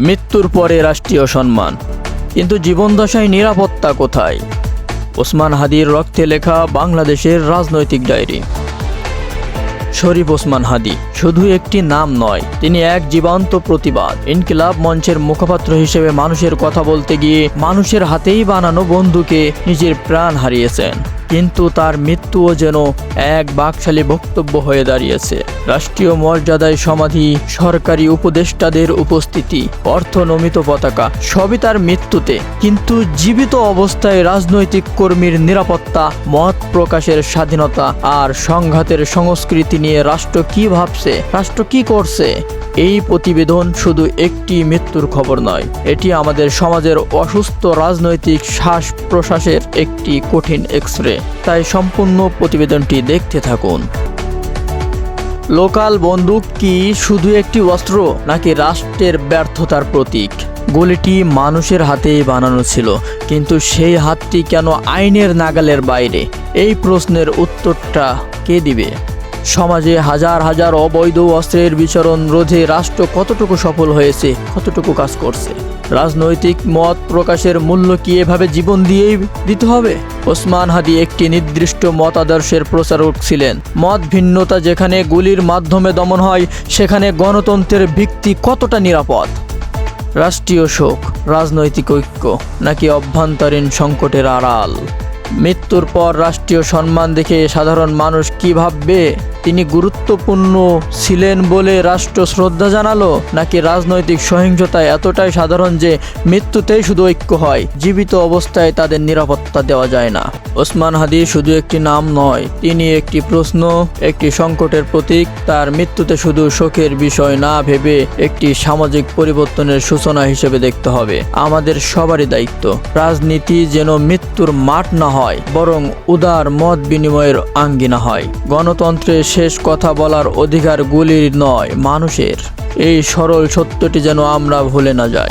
মৃত্যুর পরে রাষ্ট্রীয় সম্মান। কিন্তু জীবনদশায় নিরাপত্তা কোথায়? ওসমান হাদির রক্তে লেখা বাংলাদেশের রাজনৈতিক ডায়েরি। শরীফ ওসমান হাদি। শুধু একটি নাম নয়, তিনি এক জীবন্ত প্রতিবাদ। ইনকিলাব মঞ্চের মুখপাত্র হিসেবে মানুষের কথা বলতে গিয়ে মানুষের হাতেই বানানো বন্ধুকে নিজের প্রাণ হারিয়েছেন। কিন্তু তার মৃত্যুও যেন এক বাকশালী বক্তব্য হয়ে দাঁড়িয়েছে। রাষ্ট্রীয় মর্যাদায় সমাধি, সরকারি উপদেষ্টাদের উপস্থিতি, অর্থনমিত পতাকা, সবই তার মৃত্যুতে। কিন্তু জীবিত অবস্থায় রাজনৈতিক কর্মীর নিরাপত্তা, মত প্রকাশের স্বাধীনতা আর সংঘাতের সংস্কৃতি নিয়ে রাষ্ট্র কি ভাবছে রাষ্ট্র কি করছে? এই প্রতিবেদন শুধু একটি মৃত্যুর খবর নয়, এটি আমাদের সমাজের অসুস্থ রাজনৈতিক শ্বাস প্রশ্বাসের একটি কঠিন এক্স তাই সম্পূর্ণ প্রতিবেদনটি দেখতে থাকুন। লোকাল বন্দুক কি শুধু একটি অস্ত্র, নাকি রাষ্ট্রের ব্যর্থতার প্রতীক? গুলিটি মানুষের হাতেই বানানো ছিল, কিন্তু সেই হাতটি কেন আইনের নাগালের বাইরে? এই প্রশ্নের উত্তরটা কে দিবে? সমাজে হাজার হাজার অবৈধ অস্ত্রের বিচরণ রোধে রাষ্ট্র কতটুকু সফল হয়েছে, কতটুকু কাজ করছে? রাজনৈতিক মত প্রকাশের মূল্য কি এভাবে জীবন দিয়েই দিতে হবে? ওসমান হাদি একটি নির্দিষ্ট মত আদর্শের প্রচারক ছিলেন। মত ভিন্নতা যেখানে গুলির মাধ্যমে দমন হয়, সেখানে গণতন্ত্রের ভিত্তি কতটা নিরাপদ? রাষ্ট্রীয় শোক, রাজনৈতিক ঐক্য, নাকি অভ্যন্তরীণ সংকটের আড়াল? মৃত্যুর পর রাষ্ট্রীয় সম্মান দেখে সাধারণ মানুষ কী ভাববে? তিনি গুরুত্বপূর্ণ ছিলেন বলে রাষ্ট্র শ্রদ্ধা জানালো? নাকি রাজনৈতিক সহিংসতা এতটাই সাধারণ যে মৃত্যুতেই শুধু ঐক্য হয়? জীবিত অবস্থায় তাদের নিরাপত্তা দেওয়া যায় না। ওসমান হাদি শুধু একটি নাম নয়, তিনি একটি প্রশ্ন, একটি সংকটের প্রতীক, তার মৃত্যুতে শুধু শোকের বিষয় না ভেবে একটি সামাজিক পরিবর্তনের সূচনা হিসেবে দেখতে হবে। আমাদের সবারই দায়িত্ব। রাজনীতি যেন মৃত্যুর মাঠ না হয়, বরং উদার মত বিনিময়ের আঙ্গিনা হয়। গণতন্ত্রের শেষ কথা বলার অধিকার গুলির নয়, মানুষের। এই সরল সত্যটি যেন আমরা ভুলে না যাই।